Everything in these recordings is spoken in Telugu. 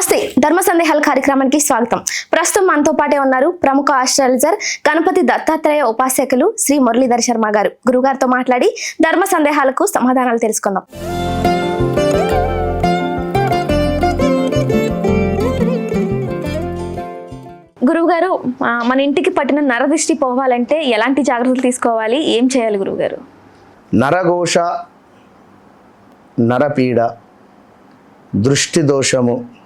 నమస్తే. ధర్మ సందేహాల కార్యక్రమానికి స్వాగతం. ప్రస్తుతం మనతో పాటే ఉన్నారు ప్రముఖ ఆస్ట్రాలజర్ గణపతి దత్తాత్రేయ ఉపాసకులు శ్రీ మురళీధర్ శర్మ గారు. గురుగారితో మాట్లాడి ధర్మ సందేహాలకు సమాధానాలు తెలుసుకుందాం. గురువుగారు మన ఇంటికి పట్టిన నరదృష్టి పోవాలంటే ఎలాంటి జాగ్రత్తలు తీసుకోవాలి? ఏం చేయాలి గురువుగారు? నరఘోష నరపీడ దృష్టి దోషము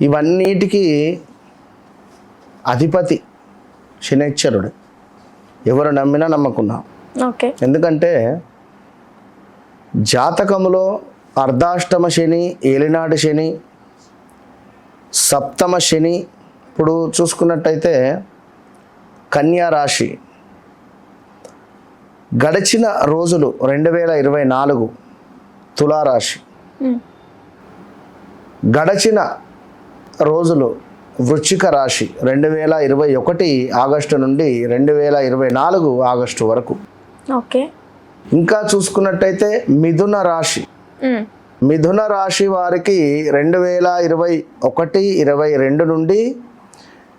ఇవన్నిటికీ అధిపతి శనేశ్వరుడు ఎవరు నమ్మినా నమ్మకున్నాం. ఓకే. ఎందుకంటే జాతకములో అర్ధాష్టమ శని ఏలినాటి శని సప్తమ శని ఇప్పుడు చూసుకున్నట్టయితే కన్యా రాశి గడిచిన రోజులు రెండు వేల ఇరవై నాలుగు తులారాశి. గడచిన రోజులు వృశ్చిక రాశి రెండు వేల ఇరవై ఒకటి ఆగస్టు నుండి రెండు వేల ఇరవై నాలుగు ఆగస్టు వరకు. ఓకే. ఇంకా చూసుకున్నట్టయితే మిథున రాశి. మిథున రాశి వారికి రెండు వేల ఇరవై ఒకటి ఇరవై రెండు నుండి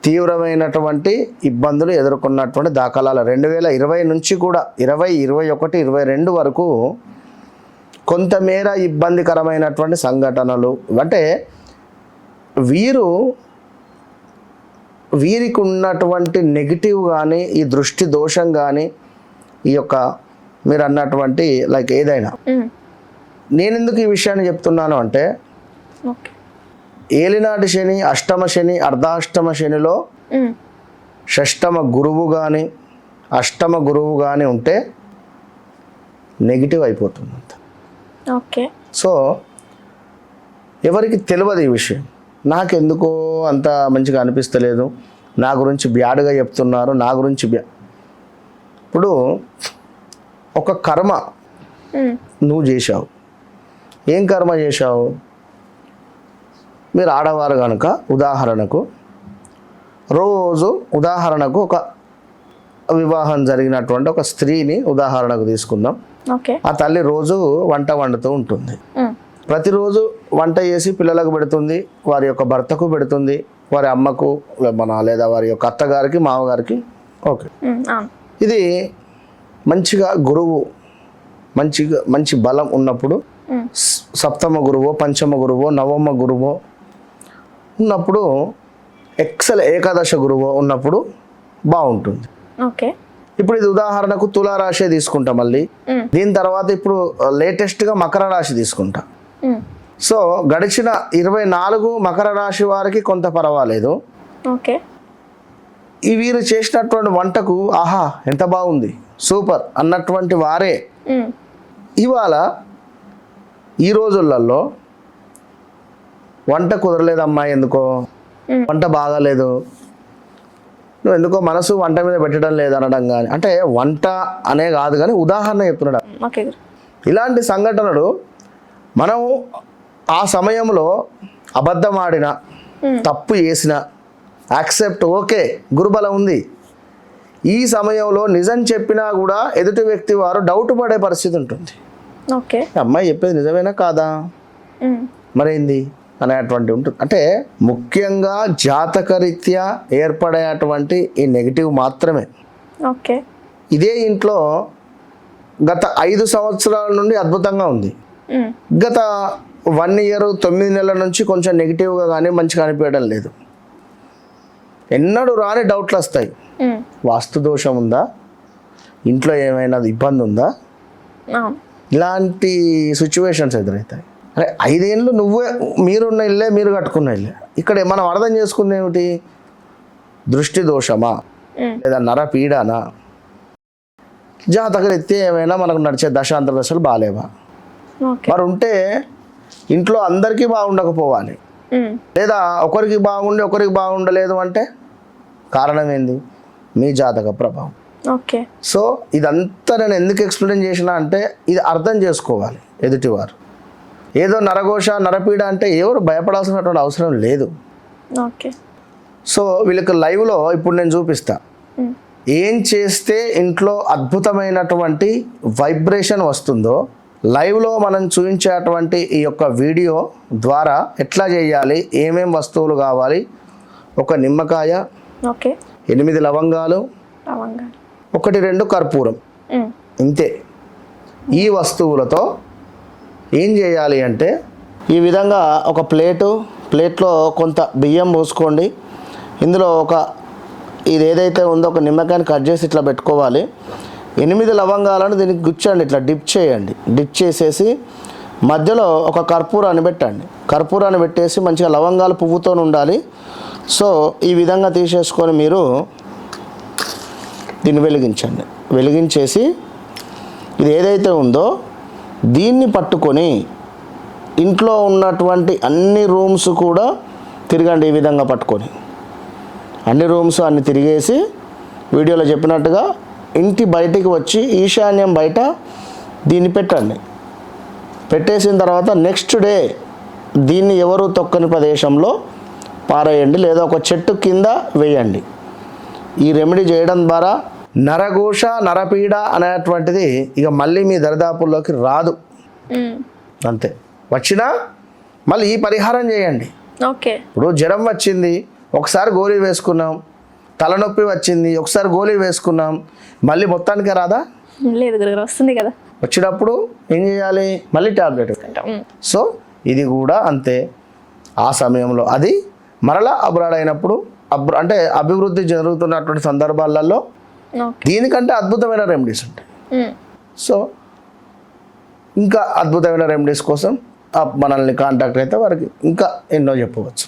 తీవ్రమైనటువంటి ఇబ్బందులు ఎదుర్కొన్నటువంటి దాఖలాలు. రెండు వేల ఇరవై నుంచి కూడా ఇరవై ఇరవై ఒకటి ఇరవై రెండు వరకు కొంతమేర ఇబ్బందికరమైనటువంటి సంఘటనలు. అంటే వీరు వీరికి ఉన్నటువంటి నెగిటివ్ కానీ ఈ దృష్టి దోషం కానీ ఈ యొక్క మీరు అన్నటువంటి లైక్ ఏదైనా. నేను ఎందుకు ఈ విషయాన్ని చెప్తున్నాను అంటే ఏలినాటి శని అష్టమ శని అర్ధాష్టమ శనిలో షష్టమ గురువు కానీ అష్టమ గురువు కానీ ఉంటే నెగిటివ్ అయిపోతుంది అంత ఓకే. సో ఎవరికి తెలియదు ఈ విషయం. నాకెందుకో అంత మంచిగా అనిపిస్తలేదు. నా గురించి బ్యాడ్గా చెప్తున్నారు నా గురించి బ్యా ఇప్పుడు ఒక కర్మ నువ్వు చేశావు. ఏం కర్మ చేశావు? మీరు ఆడవారు కనుక ఉదాహరణకు రోజు ఉదాహరణకు ఒక వివాహం జరిగినటువంటి ఒక స్త్రీని ఉదాహరణకు తీసుకుందాం. ఆ తల్లి రోజు వంట వండుతూ ఉంటుంది. ప్రతిరోజు వంట చేసి పిల్లలకు పెడుతుంది వారి యొక్క భర్తకు పెడుతుంది వారి అమ్మకు మన లేదా వారి యొక్క అత్తగారికి మామగారికి ఓకే. ఇది మంచిగా గురువు మంచిగా మంచి బలం ఉన్నప్పుడు సప్తమ గురువో పంచమ గురువో నవమ గురువో ఉన్నప్పుడు ఎక్సల్ ఏకాదశ గురువో ఉన్నప్పుడు బాగుంటుంది. ఓకే. ఇప్పుడు ఇది ఉదాహరణకు తులారాశి తీసుకుంటా మళ్ళీ. దీని తర్వాత ఇప్పుడు లేటెస్ట్గా మకర రాశి తీసుకుంటా. సో గడిచిన ఇరవై నాలుగు మకర రాశి వారికి కొంత పర్వాలేదు. ఓకే. ఈ వీరు చేసినటువంటి వంటకు ఆహా ఎంత బాగుంది సూపర్ అన్నటువంటి వారే. ఇవాళ ఈ రోజులలో వంట కుదరలేదు అమ్మాయి ఎందుకో. వంట బాగాలేదు. నువ్వు ఎందుకో మనసు వంట మీద పెట్టడం లేదు అనడం కానీ అంటే వంట అనే కాదు కానీ ఉదాహరణ చెప్తున్నాడు. ఇలాంటి సంఘటనలు మనం ఆ సమయంలో అబద్ధం ఆడిన మ్మ్. తప్పు చేసిన యాక్సెప్ట్ ఓకే గురుబలం ఉంది. ఈ సమయంలో నిజం చెప్పినా కూడా ఎదుటి వ్యక్తి వారు డౌట్ పడే పరిస్థితి ఉంటుంది. ఓకే. అమ్మాయి చెప్పేది నిజమేనా కాదా? ఉమ్, మరేంది? అనేటువంటి ఉంటుంది. అంటే ముఖ్యంగా జాతకరీత్యా ఏర్పడేటువంటి ఈ నెగిటివ్ మాత్రమే. ఓకే. ఇదే ఇంట్లో గత ఐదు సంవత్సరాల నుండి అద్భుతంగా ఉంది. ఉమ్, గత వన్ ఇయర్ తొమ్మిది నెలల నుంచి కొంచెం నెగిటివ్గా కానీ మంచిగా అనిపించడం లేదు. ఎన్నడూ రాని డౌట్లు వస్తాయి. వాస్తు దోషం ఉందా? ఇంట్లో ఏమైనా ఇబ్బంది ఉందా? ఇలాంటి సిచ్యువేషన్స్ ఎదురవుతాయి అరే ఐదేళ్ళు నువ్వే మీరున్న ఇల్లే మీరు కట్టుకున్న ఇల్లే. ఇక్కడ మనం అర్థం చేసుకుంది ఏమిటి? దృష్టి దోషమా? లేదా నరపీడనా జాతకరీత్యా ఏమైనా మనకు నడిచే దశాంతర దశలు బాగాలేవా మరి ఉంటే ఇంట్లో అందరికీ బాగుండకపోవాలి. లేదా ఒకరికి బాగుండి ఒకరికి బాగుండలేదు అంటే కారణం ఏంది? మీ జాతక ప్రభావం. ఓకే. సో ఇదంతా నేను ఎందుకు ఎక్స్ప్లెయిన్ చేసిన అంటే ఇది అర్థం చేసుకోవాలి ఎదుటివారు. ఏదో నరఘోష నరపీడ అంటే ఎవరు భయపడాల్సినటువంటి అవసరం లేదు. ఓకే. సో వీళ్ళకి లైవ్లో ఇప్పుడు నేను చూపిస్తా. ఏం చేస్తే ఇంట్లో అద్భుతమైనటువంటి వైబ్రేషన్ వస్తుందో లైవ్లో మనం చూపించేటువంటి ఈ యొక్క వీడియో ద్వారా ఎట్లా చేయాలి ఏమేం వస్తువులు కావాలి ఒక నిమ్మకాయ ఓకే. ఎనిమిది లవంగాలు ఒకటి రెండు కర్పూరం. ఇంతే. ఈ వస్తువులతో ఏం చేయాలి అంటే ఈ విధంగా ఒక ప్లేటు ప్లేట్లో కొంత బియ్యం పోసుకోండి. ఇందులో ఒక ఇది ఏదైతే ఉందో ఒక నిమ్మకాయని కట్ చేసి ఇట్లా పెట్టుకోవాలి. ఎనిమిది లవంగాలను దీనికి గుచ్చండి ఇట్లా డిప్ చేయండి. డిప్ చేసేసి మధ్యలో ఒక కర్పూరాన్ని పెట్టండి. కర్పూరాన్ని పెట్టేసి మంచిగా లవంగాలు పువ్వుతో ఉండాలి. సో ఈ విధంగా తీసేసుకొని మీరు దీన్ని వెలిగించండి. వెలిగించేసి ఇది ఏదైతే ఉందో దీన్ని పట్టుకొని ఇంట్లో ఉన్నటువంటి అన్ని రూమ్స్ కూడా తిరగండి ఈ విధంగా పట్టుకొని. అన్ని రూమ్స్ అన్ని తిరిగేసి వీడియోలో చెప్పినట్టుగా ఇంటి బయటికి వచ్చి ఈశాన్యం బయట దీన్ని పెట్టండి. పెట్టేసిన తర్వాత నెక్స్ట్ డే దీన్ని ఎవరు తొక్కని ప్రదేశంలో పారేయండి లేదా ఒక చెట్టు కింద వేయండి. ఈ రెమెడీ చేయడం ద్వారా నరఘోష నరపీడ అనేటువంటిది ఇక మళ్ళీ మీ దరిదాపుల్లోకి రాదు. అంతే. వచ్చినా మళ్ళీ ఈ పరిహారం చేయండి. ఓకే. ఇప్పుడు జ్వరం వచ్చింది. ఒకసారి గోళీ వేసుకున్నాం. తలనొప్పి వచ్చింది ఒకసారి గోళీ వేసుకున్నాం. మళ్ళీ మొత్తానికే రాదా? లేదు గురుగారు వస్తుంది కదా. వచ్చినప్పుడు ఏం చేయాలి? మళ్ళీ ట్యాబ్లెట్ సో ఇది కూడా అంతే. ఆ సమయంలో అది మరలా అబ్రాడ్ అయినప్పుడు అబ్ర అంటే అభివృద్ధి జరుగుతున్నటువంటి సందర్భాలలో దీనికంటే అద్భుతమైన రెమెడీస్ ఉంటాయి. సో ఇంకా అద్భుతమైన రెమెడీస్ కోసం మనల్ని కాంటాక్ట్ అయితే వారికి ఇంకా ఎన్నో చెప్పవచ్చు.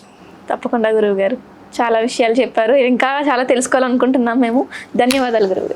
తప్పకుండా గురువు గారు. చాలా విషయాలు చెప్పారు. ఇంకా చాలా తెలుసుకోవాలనుకుంటున్నాం మేము. ధన్యవాదాలు గురువు